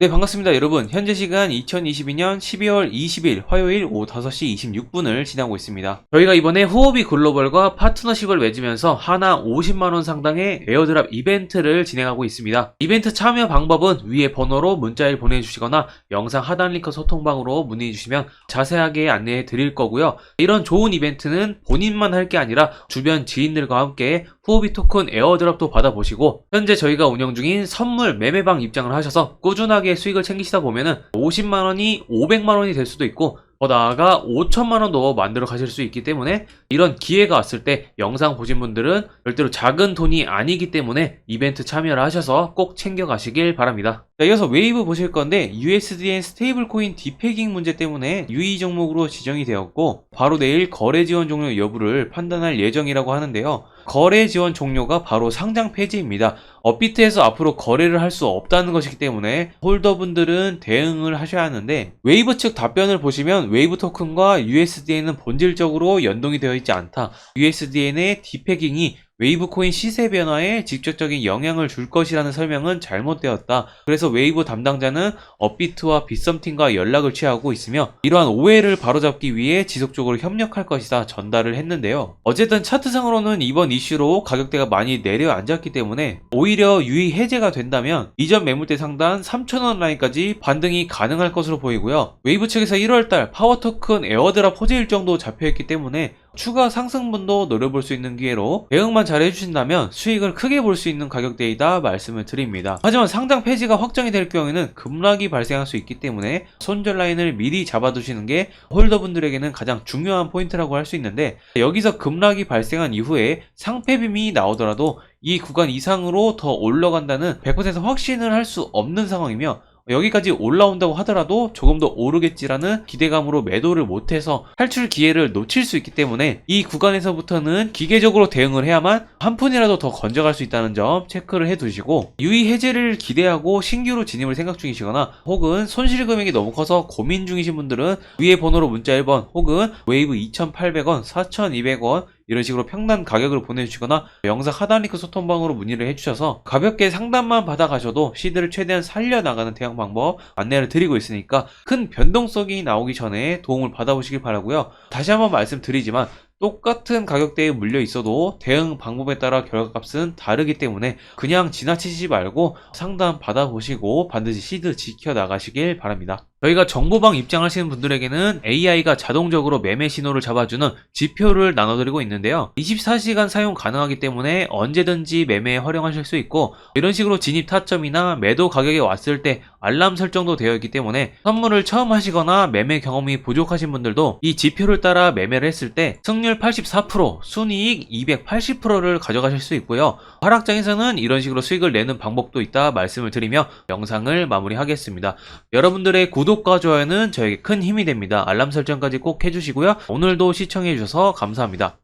네, 반갑습니다, 여러분. 현재 시간 2022년 12월 20일 화요일 오후 5시 26분을 지나고 있습니다. 저희가 이번에 호흡이 글로벌과 파트너십을 맺으면서 하나 50만원 상당의 에어드랍 이벤트를 진행하고 있습니다. 이벤트 참여 방법은 위에 번호로 문자를 보내주시거나 영상 하단 링크 소통방으로 문의해주시면 자세하게 안내해 드릴 거고요. 이런 좋은 이벤트는 본인만 할 게 아니라 주변 지인들과 함께 후오비 토큰 에어드랍도 받아보시고 현재 저희가 운영 중인 선물 매매방 입장을 하셔서 꾸준하게 수익을 챙기시다 보면은 50만 원이 500만 원이 될 수도 있고 더 나아가 5천만 원도 만들어 가실 수 있기 때문에 이런 기회가 왔을 때 영상 보신 분들은 절대로 작은 돈이 아니기 때문에 이벤트 참여를 하셔서 꼭 챙겨 가시길 바랍니다. 자, 이어서 웨이브 보실 건데 USDN 스테이블 코인 디패깅 문제 때문에 유의 종목으로 지정이 되었고 바로 내일 거래 지원 종료 여부를 판단할 예정이라고 하는데요. 거래 지원 종료가 바로 상장 폐지입니다. 업비트에서 앞으로 거래를 할 수 없다는 것이기 때문에 홀더분들은 대응을 하셔야 하는데 웨이브 측 답변을 보시면 웨이브 토큰과 USDN은 본질적으로 연동이 되어 있지 않다. USDN의 디패깅이 웨이브 코인 시세 변화에 직접적인 영향을 줄 것이라는 설명은 잘못되었다. 그래서 웨이브 담당자는 업비트와 빗썸팀과 연락을 취하고 있으며 이러한 오해를 바로잡기 위해 지속적으로 협력할 것이다 전달을 했는데요. 어쨌든 차트상으로는 이번 이슈로 가격대가 많이 내려앉았기 때문에 오히려 유의 해제가 된다면 이전 매물대 상단 3,000원 라인까지 반등이 가능할 것으로 보이고요. 웨이브 측에서 1월달 파워 토큰 에어드랍 호재 일정도 잡혀있기 때문에 추가 상승분도 노려볼 수 있는 기회로 대응만 잘 해주신다면 수익을 크게 볼 수 있는 가격대이다 말씀을 드립니다. 하지만 상장 폐지가 확정이 될 경우에는 급락이 발생할 수 있기 때문에 손절 라인을 미리 잡아두시는 게 홀더분들에게는 가장 중요한 포인트라고 할 수 있는데 여기서 급락이 발생한 이후에 상패빔이 나오더라도 이 구간 이상으로 더 올라간다는 100% 확신을 할 수 없는 상황이며 여기까지 올라온다고 하더라도 조금 더 오르겠지라는 기대감으로 매도를 못해서 탈출 기회를 놓칠 수 있기 때문에 이 구간에서부터는 기계적으로 대응을 해야만 한 푼이라도 더 건져갈 수 있다는 점 체크를 해 두시고 유의 해제를 기대하고 신규로 진입을 생각 중이시거나 혹은 손실 금액이 너무 커서 고민 중이신 분들은 위에 번호로 문자 1번 혹은 웨이브 2,800원, 4,200원 이런 식으로 평단 가격을 보내주시거나 영상 하단 링크 소통방으로 문의를 해주셔서 가볍게 상담만 받아가셔도 시드를 최대한 살려나가는 대응 방법 안내를 드리고 있으니까 큰 변동성이 나오기 전에 도움을 받아보시길 바라고요. 다시 한번 말씀드리지만 똑같은 가격대에 물려 있어도 대응 방법에 따라 결과값은 다르기 때문에 그냥 지나치지 말고 상담 받아보시고 반드시 시드 지켜 나가시길 바랍니다. 저희가 정보방 입장하시는 분들에게는 AI가 자동적으로 매매 신호를 잡아주는 지표를 나눠드리고 있는데요. 24시간 사용 가능하기 때문에 언제든지 매매에 활용하실 수 있고 이런 식으로 진입 타점이나 매도 가격에 왔을 때 알람 설정도 되어 있기 때문에 선물을 처음 하시거나 매매 경험이 부족하신 분들도 이 지표를 따라 매매를 했을 때 승률 84%, 순이익 280%를 가져가실 수 있고요. 하락장에서는 이런 식으로 수익을 내는 방법도 있다 말씀을 드리며 영상을 마무리하겠습니다. 여러분들의 구독과 좋아요는 저에게 큰 힘이 됩니다. 알람 설정까지 꼭 해주시고요. 오늘도 시청해주셔서 감사합니다.